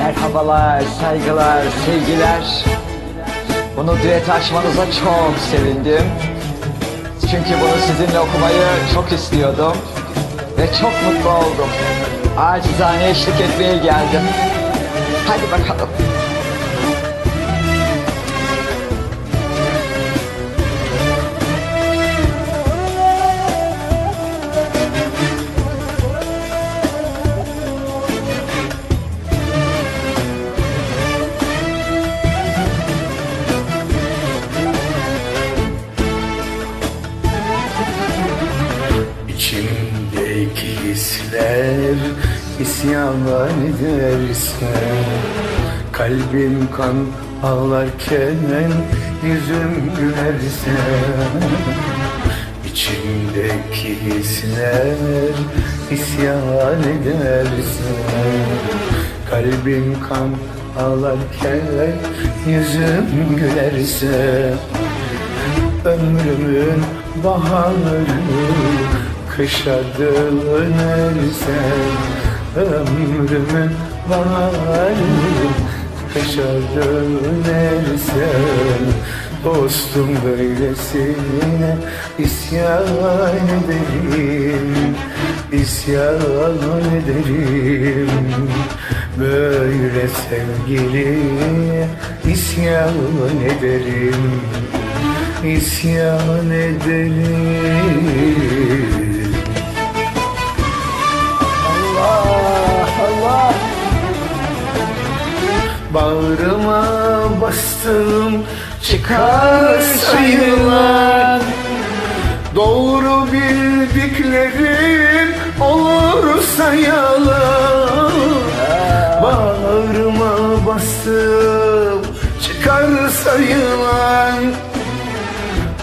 Merhabalar, saygılar, sevgiler. Bunu düet açmanıza çok sevindim. Çünkü bunu sizinle okumayı çok istiyordum. Ve çok mutlu oldum. Acizane eşlik etmeye geldim. Hadi bakalım. Hisler isyan ederse Kalbim kan ağlarken yüzüm gülerse İçimdeki hisler isyan ederse Kalbim kan ağlarken yüzüm gülerse Ömrümün baharı kışa dönerse Ömrümün baharı kışa dönerse Dostum böylesine isyan ederim. İsyan ederim. Böyle sevgili isyan ederim. İsyan ederim Bağrıma bastım çıkar sayılan Doğru bildiklerim olursa yalan. Bağrıma bastım çıkar sayılan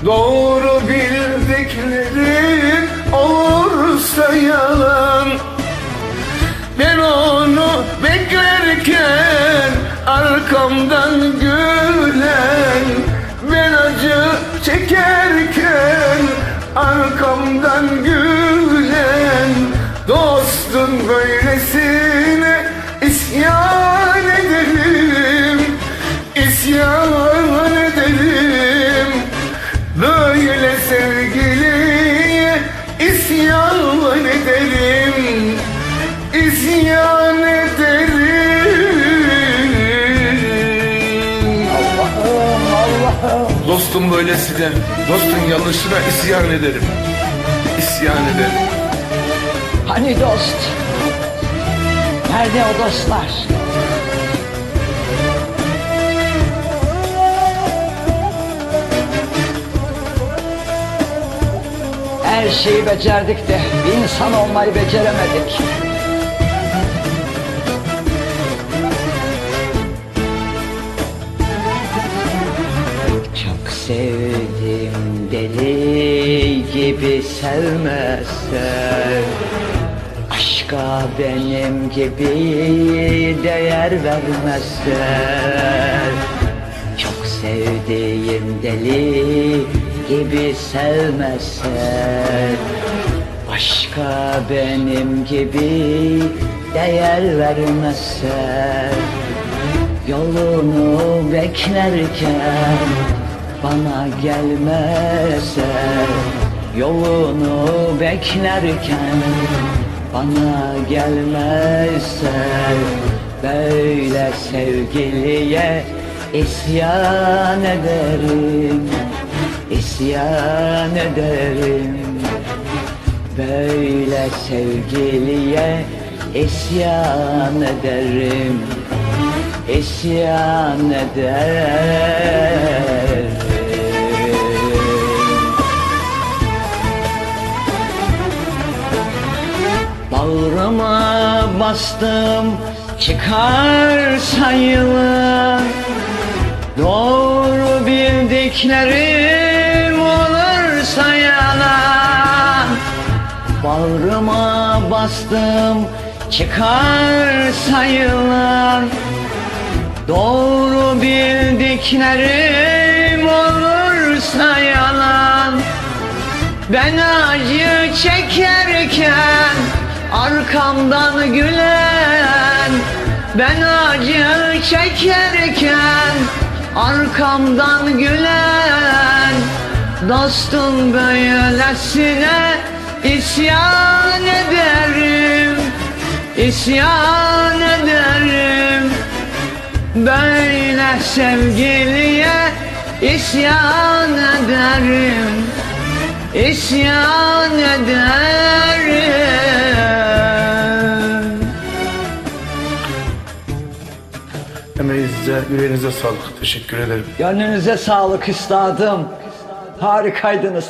Doğru bildiklerim olursa yalan. Ben onu beklerken arkamdan gülen Ben acı çekerken arkamdan gülen Dostun böylesine isyan Dostum böylesine, dostun yanlışına isyan ederim İsyan ederim Hani dost? Nerede o dostlar? Her şeyi becerdik de insan olmayı beceremedik. Sevdim deli gibi sevmezsen. Aşka benim gibi değer vermezsen. Çok sevdiğim deli gibi sevmezsen. Aşka benim gibi değer vermezsen. Yolunu beklerken bana gelmezsen Yolunu beklerken bana gelmezsen Böyle sevgiliye isyan ederim isyan ederim. Böyle sevgiliye isyan ederim isyan ederim Bağrıma bastım çıkar sayılı Doğru bildiklerim olursa yalan Bağrıma bastım çıkar sayılan Doğru bildiklerim olursa yalan Ben acı çekerken arkamdan gülen Ben acı çekerken arkamdan gülen Dostum böylesine isyan ederim İsyan ederim. Böyle sevgiliye isyan ederim İsyan ederim Emeğinize, yüreğinize sağlık. Teşekkür ederim. Gönlünüze sağlık üstadım. Harikaydınız.